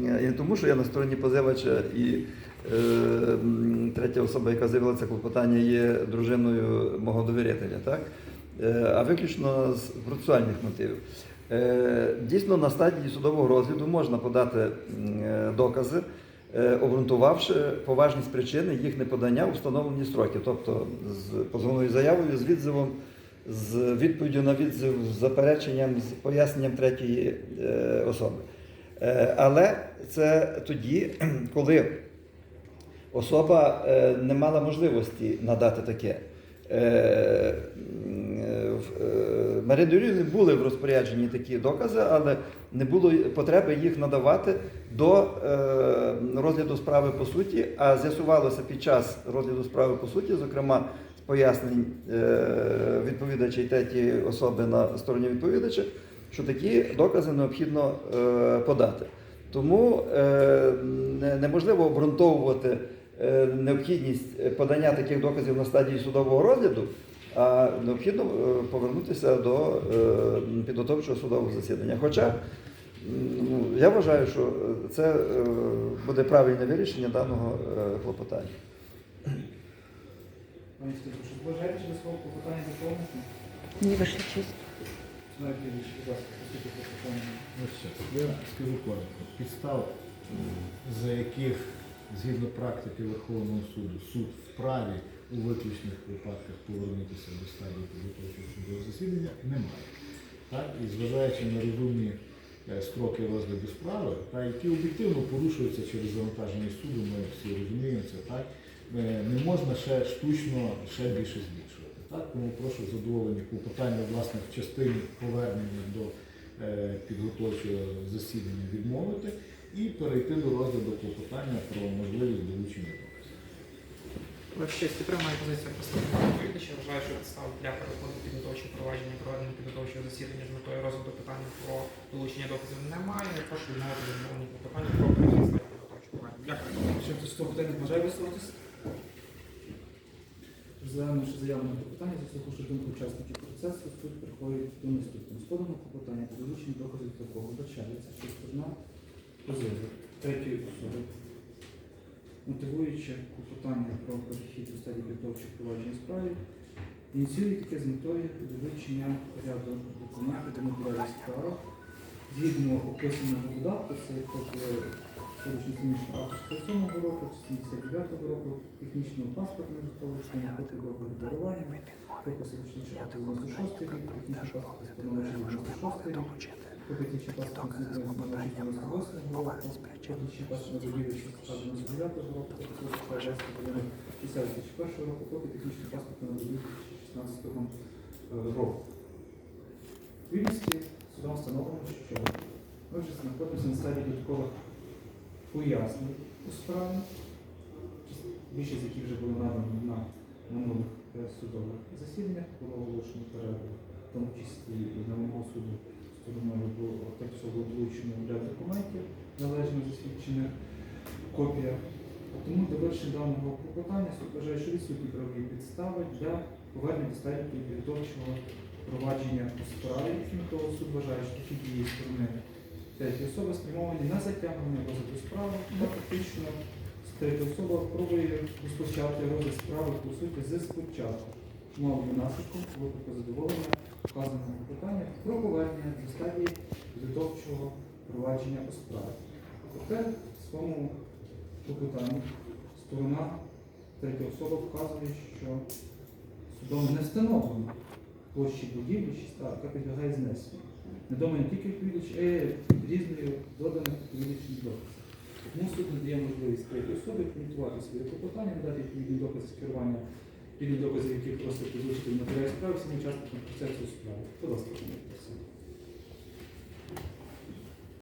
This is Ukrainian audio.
Не тому, що я на стороні позивача і е, третя особа, яка заявила це клопотання, є дружиною мого довірителя, так? Е, а виключно з процесуальних мотивів. Е, дійсно, на стадії судового розгляду можна подати е, докази, е, обґрунтувавши поважність причини їх неподання у встановлені строки, тобто з позовною заявою, з відзивом, з відповіддю на відзив, з запереченням, з поясненням третьої е, особи. Е, Але це тоді, коли особа е, не мала можливості надати таке. Е, м, в- е, були в розпорядженні такі докази, але не було потреби їх надавати до розгляду справи по суті, а з'ясувалося під час розгляду справи по суті, зокрема з пояснень відповідача і третьої особи на стороні відповідача, що такі докази необхідно е, подати. Тому е, неможливо обґрунтовувати е, необхідність подання таких доказів на стадії судового розгляду, а необхідно е, повернутися до е, підготовчого судового засідання. Хоча ну, я вважаю, що це е, буде правильне вирішення даного е, клопотання. Пані Стефан, що бажаєте свого клопотання? Ні, ваша честь. Знаєте, будь. Ну, Я скажу коротко. Підстав, за яких згідно практики Верховного суду суд вправі у виключних випадках повернутися до стадії підготовчого судового засідання немає. Так? І зважаючи на розумні е, строки розгляду справи, та, які об'єктивно порушуються через завантаження суду, ми всі розуміємо це, так? Е, не можна ще штучно ще більше збільшувати. Так? Тому прошу задоволення клопотання власне в частині повернення до е, підготовчого засідання відмовити і перейти до розгляду клопотання про можливість долучення доказів. Ваша честь, підтримує позицію представника відповідача. Вважаю, що підстав для переходу підготовчого провадження проведення підготовчого засідання з метою розгляду питання про долучення доказів немає. Прошу відмовити відмовлені клопотання про перехід підготовчого провадження. Дякую. Що хтось з клопотання бажає висловитися? Розглянувши заявлене клопотання, заслухавши думку учасників процесу, суд приходить до наступного. Поданого клопотання та долучення доказів такого вбачається, що сторона позиву третьої особи, мотивуючи клопотання про перехід у стадії підготовчих провадження справи, ініціює таке з метою вилучення ряду документів до матеріалів справи, згідно описаного додатку, це копія Поручень комічного авторства 7 року, 79 року, технічного паспорту житлового копію договору дарування, приписи технічного 96 рік, технічний паспорт встановлення 96 рік, копія технічного паспорту встановлення 98 року, технічний паспорт 99 року, копія паспорту 61 року, копія технічного паспорту на 2016 року. Судом встановлено, що ми вже знаходимося на стадії додаткових пояснень у справі, більшість з яких вже були надані на минулих е, судових засіданнях, було оголошено перерву, в тому числі і на мого суду стороною було було долучено ряд документів, належно засвідчених копіях. Тому до вершення даного клопотання суд вважає, що відсутні правові підстави для повернення до стадії підготовчого провадження у справі. Крім того, суд вважає, що такі дії сторони третьої особи спрямовані на затягнення розгляду справи та фактично третя особа пробує розпочати розгляд справи по суті з спочатку. Мовою наслідком випадку задоволення вказаного питання про повернення до стадії підготовчого провадження у справі. Проте в своєму клопотанні сторона третя особа вказує, що судом не встановлено площі будівлі, яка підлягає знесенню. Відомо не тільки відповідач, а й різною доданих відповідачних доказів. Тому суд надає можливість третій особі коментувати свої клопотання, надати відповідні докази керування, відповідні докази, які просить підвищити матеріалі справи всім учасникам процесу справи. Будь ласка, коментуйте.